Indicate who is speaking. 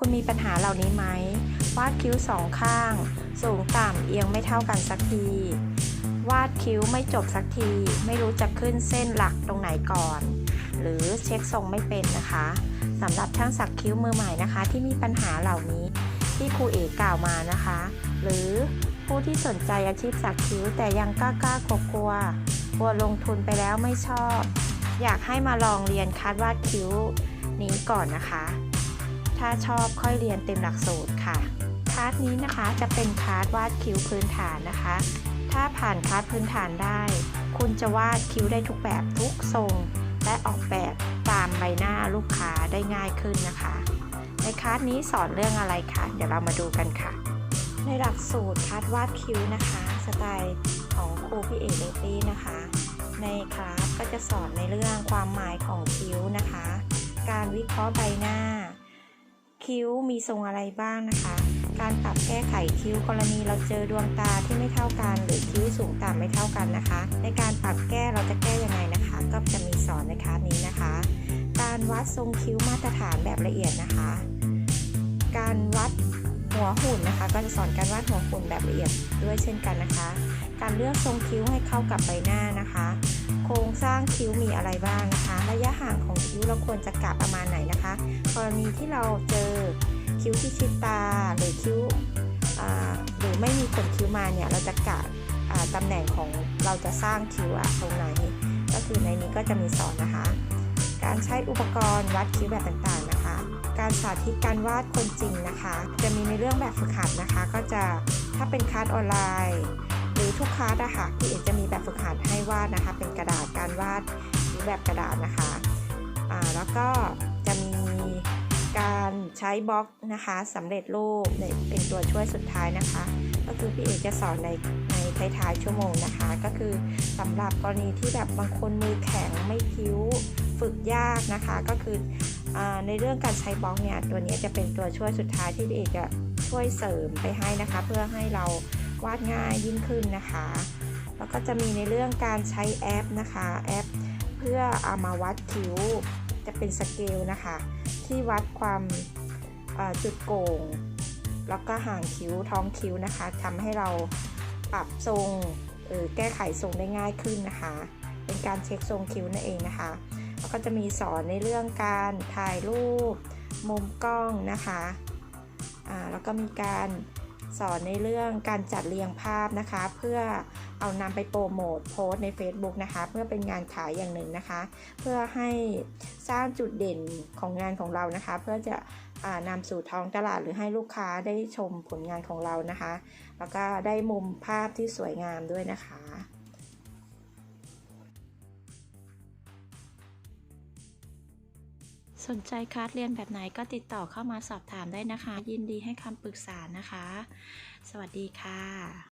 Speaker 1: คุณมีปัญหาเหล่านี้ไหมวาดคิ้วสองข้าง สูงต่ำเอียงไม่เท่ากันสักที วาดคิ้วไม่จบสักที ไม่รู้จะขึ้นเส้นหลักตรงไหนก่อน หรือเช็คทรงไม่เป็นนะคะสำหรับช่างสักคิ้วมือใหม่นะคะ ที่มีปัญหาเหล่านี้ที่ครูเอกกล่าวมานะคะ หรือผู้ที่สนใจอาชีพสักคิ้วแต่ยังกล้ากล้ากลัวกลัวกลัวลงทุนไปแล้วไม่ชอบ อยากให้มาลองเรียนคัดวาดคิ้วนี้ก่อนนะคะ ถ้าชอบค่อยเรียนเต็มหลักสูตรค่ะคลาสนี้นะคะจะเป็นคลาสวาดคิ้วพื้นฐานนะคะ ถ้าผ่านคลาสพื้นฐานได้ คุณจะวาดคิ้วได้ทุกแบบทุกทรง และออกแบบตามใบหน้าลูกค้าได้ง่ายขึ้นนะคะ ในคลาสนี้สอนเรื่องอะไรคะเดี๋ยวเรามาดูกันค่ะ ในหลักสูตรคลาสวาดคิ้วนะคะ สไตล์ของครูพี่เอกเลตี้นะคะ ในคลาสก็จะสอนในเรื่องความหมายของคิ้วนะคะ การวิเคราะห์ใบหน้า คิ้วมีทรงอะไรบ้างนะคะ การปรับแก้ไขคิ้วกรณีเราเจอดวงตาที่ไม่เท่ากัน หรือคิ้วสูงต่ำไม่เท่ากันนะคะ ในการปรับแก้เราจะแก้ยังไงนะคะ ก็จะมีสอนในคลาสนี้นะคะ การวัดทรงคิ้วมาตรฐานแบบละเอียดนะคะ การวัดหัวหุ่นนะคะ ก็จะสอนการวาดหัวหุ่นแบบละเอียดด้วยเช่นกันนะคะ การเลือกทรงคิ้วให้เข้ากับใบหน้านะคะ โครงสร้างคิ้วมีอะไรบ้างนะคะ ระยะห่างของคิ้วเราควรจะกะประมาณไหนนะคะกรณีที่เราเจอคิ้วที่ชิดตาหรือคิ้วหรือไม่มีขนคิ้วมาเนี่ยเราจะกะตำแหน่งของเราจะสร้างคิ้วตรงไหน ก็คือในนี้ก็จะมีสอนนะคะ การใช้อุปกรณ์วัดคิ้วแบบต่างๆนะคะ การสาธิตการวาดคนจริงนะคะ จะมีในเรื่องแบบฝึกหัดนะคะ ก็จะถ้าเป็นคลาสออนไลน์ หรือทุกคลาสอะค่ะพี่เอกจะมีแบบฝึกหัดให้วาดนะคะ วาดคิ้วแบบกระดาษนะคะอ่าแล้วก็จะมีการใช้บล็อกนะคะสำเร็จรูปเนี่ยเป็นตัวช่วยสุดท้ายนะคะ ก็คือพี่เอกจะสอนในในท้ายๆชั่วโมงนะคะ ก็คือสำหรับกรณีที่แบบบางคนมือแข็งไม่คิ้วฝึกยากนะคะ ก็คืออในเรื่องการใช้บล็อกเนี่ยตัวนี้จะเป็นตัวช่วยสุดท้ายที่พี่เอกจะช่วยเสริมไปให้นะคะ เพื่อให้เราวาดง่ายยิ่งขึ้นนะคะ แล้วก็จะมีในเรื่องการใช้แอปนะคะแอป เพื่อเอามาวัดคิ้วจะเป็นสเกลนะคะ ที่วัดความาจุดโก่ง แล้วก็ห่างคิ้วท้องคิ้วนะคะทำให้เราปรับทรงหรือแก้ไขทรงได้ง่ายขึ้นนะคะ เป็นการเช็คทรงคิ้วนั่นเองนะคะแล้วก็จะมีสอนในเรื่องการถ่ายรูปมุมกล้องนะคะแล้วก็มีการ สอนในเรื่องการจัดเรียงภาพนะคะ เพื่อเอานำไปโปรโมทโพสใน Facebook นะคะ เพื่อเป็นงานขายอย่างหนึ่งนะคะ เพื่อให้สร้างจุดเด่นของงานของเรานะคะ เพื่อจะนำสู่ท้องตลาดหรือให้ลูกค้าได้ชมผลงานของเรานะคะ แล้วก็ได้มุมภาพที่สวยงามด้วยนะคะ สนใจคลาสเรียนแบบไหนก็ติดต่อเข้ามาสอบถามได้นะคะ ยินดีให้คำปรึกษานะคะ สวัสดีค่ะ